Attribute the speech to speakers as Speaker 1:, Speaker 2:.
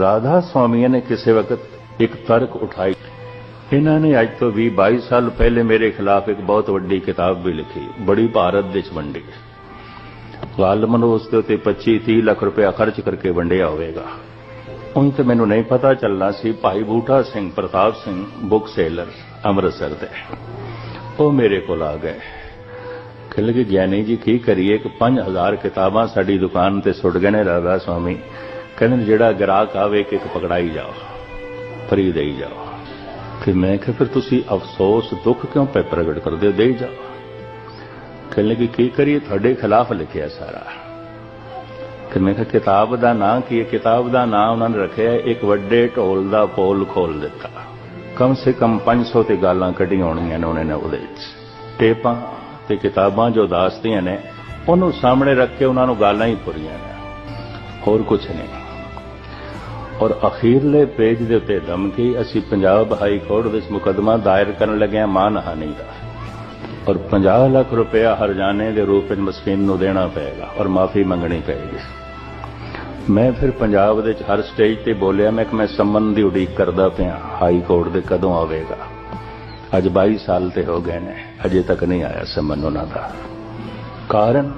Speaker 1: ਰਾਧਾ ਸਵਾਮੀ ਨੇ ਕਿਸੇ ਵਕਤ ਇੱਕ ਤਰਕ ਉਠਾਈ। ਇਹਨਾਂ ਨੇ ਅੱਜ ਤੋਂ 20 22 ਸਾਲ ਪਹਿਲੇ ਮੇਰੇ ਖਿਲਾਫ ਇੱਕ ਬਹੁਤ ਵੱਡੀ ਕਿਤਾਬ ਵੀ ਲਿਖੀ, ਬੜੀ ਭਾਰਤ ਦੇ ਚ ਵੰਡੀ। ਗਾਲਮਨ ਉਸ ਦੇ ਉੱਤੇ 25 30 ਲੱਖ ਰੁਪਇਆ ਖਰਚ ਕਰਕੇ ਵੰਡਿਆ ਹੋਵੇਗਾ। ਹੁਣ ਤੇ ਮੈਨੂੰ ਨਹੀਂ ਪਤਾ ਚੱਲਣਾ ਸੀ, ਭਾਈ ਬੂਟਾ ਸਿੰਘ, ਪ੍ਰਤਾਪ ਸਿੰਘ ਬੁੱਕ ਸੇਲਰ ਅੰਮ੍ਰਿਤਸਰ ਦੇ। ਉਹ ਮੇਰੇ ਕੋਲ ਆ ਗਏ। ਕਹਿੰਦੇ ਕਿ ਗਿਆਨੀ ਜੀ, ਕੀ ਕਰੀਏ? ਕਿ 5000 ਕਿਤਾਬਾਂ ਸਾਡੀ ਦੁਕਾਨ ਤੇ ਸੁੱਟ ਗਏ ਨੇ ਰਾਧਾ ਸਵਾਮੀ। ਕਹਿੰਦੇ ਨੇ, ਜਿਹੜਾ ਗ੍ਰਾਹਕ ਆਵੇ ਕਿ ਇੱਕ ਪਕੜਾਈ ਜਾਓ ਫਰੀ ਦੇਈ ਜਾਓ। ਕਿ ਮੈਂ ਕਿਹਾ, ਫਿਰ ਤੁਸੀਂ ਅਫਸੋਸ, ਦੁੱਖ ਕਿਉਂ ਪੈ ਪ੍ਰਗਟ ਕਰਦੇ ਹੋ? ਦੇਈ ਜਾਓ। ਕਹਿੰਦੇ ਕਿ ਕੀ ਕਰੀਏ? ਤੁਹਾਡੇ ਖਿਲਾਫ ਲਿਖਿਆ ਸਾਰਾ। ਕਿ ਮੈਂ ਕਿਹਾ, ਕਿਤਾਬ ਦਾ ਨਾਂ ਕੀ ਹੈ? ਕਿਤਾਬ ਦਾ ਨਾਂ ਉਹਨਾਂ ਨੇ ਰੱਖਿਆ ਇੱਕ ਵੱਡੇ ਢੋਲ ਦਾ ਪੋਲ ਖੋਲ ਦਿੱਤਾ। ਕਮ ਸੇ ਕਮ 500 ਤੇ ਗਾਲਾਂ ਕੱਢੀਆਂ ਹੋਣੀਆਂ ਨੇ ਉਹਨਾਂ ਨੇ ਉਹਦੇ ਵਿੱਚ। ਟੇਪਾਂ ਤੇ ਕਿਤਾਬਾਂ ਜੋ ਦਾਸਤੀਆਂ ਨੇ, ਉਹਨੂੰ ਸਾਹਮਣੇ ਰੱਖ ਕੇ ਉਹਨਾਂ ਨੂੰ ਗਾਲਾਂ ਹੀ ਪੁਰੀਆਂ ਨੇ। ਹੋਰ ਕੁਝ ਨਹੀਂ। ਔਰ ਅਖੀਰਲੇ ਪੇਜ ਦੇ ਉੱਤੇ ਧਮਕੀ ਅਸੀਂ ਪੰਜਾਬ ਹਾਈ ਕੋਰਟ ਵਿੱਚ ਮੁਕੱਦਮਾ ਦਾਇਰ ਕਰਨ ਲੱਗੇ ਹਾਂ ਮਾਨਹਾਨੀ ਦਾ। ਔਰ 50 ਲੱਖ ਰੁਪਇਆ ਹਰਜਾਨੇ ਦੇ ਰੂਪ ਵਿੱਚ ਮਸਕੀਨ ਨੂੰ ਦੇਣਾ ਪਏਗਾ ਔਰ ਮਾਫੀ ਮੰਗਣੀ ਪਏਗੀ। ਮੈਂ ਫਿਰ ਪੰਜਾਬ ਦੇ ਵਿੱਚ ਹਰ ਸਟੇਜ ਤੇ ਬੋਲਿਆ, ਮੈਂ ਕਿ ਮੈਂ ਸੰਮਨ ਦੀ ਉਡੀਕ ਕਰਦਾ ਪਿਆ, ਹਾਈ ਕੋਰਟ ਦੇ ਕਦੋਂ ਆਵੇਗਾ? ਅੱਜ 22 ਸਾਲ ਤੇ ਹੋ ਗਏ ਨੇ, ਅਜੇ ਤੱਕ ਨਹੀਂ ਆਇਆ ਸੰਮਨ ਉਹਨਾਂ ਦਾ। ਕਾਰਨ?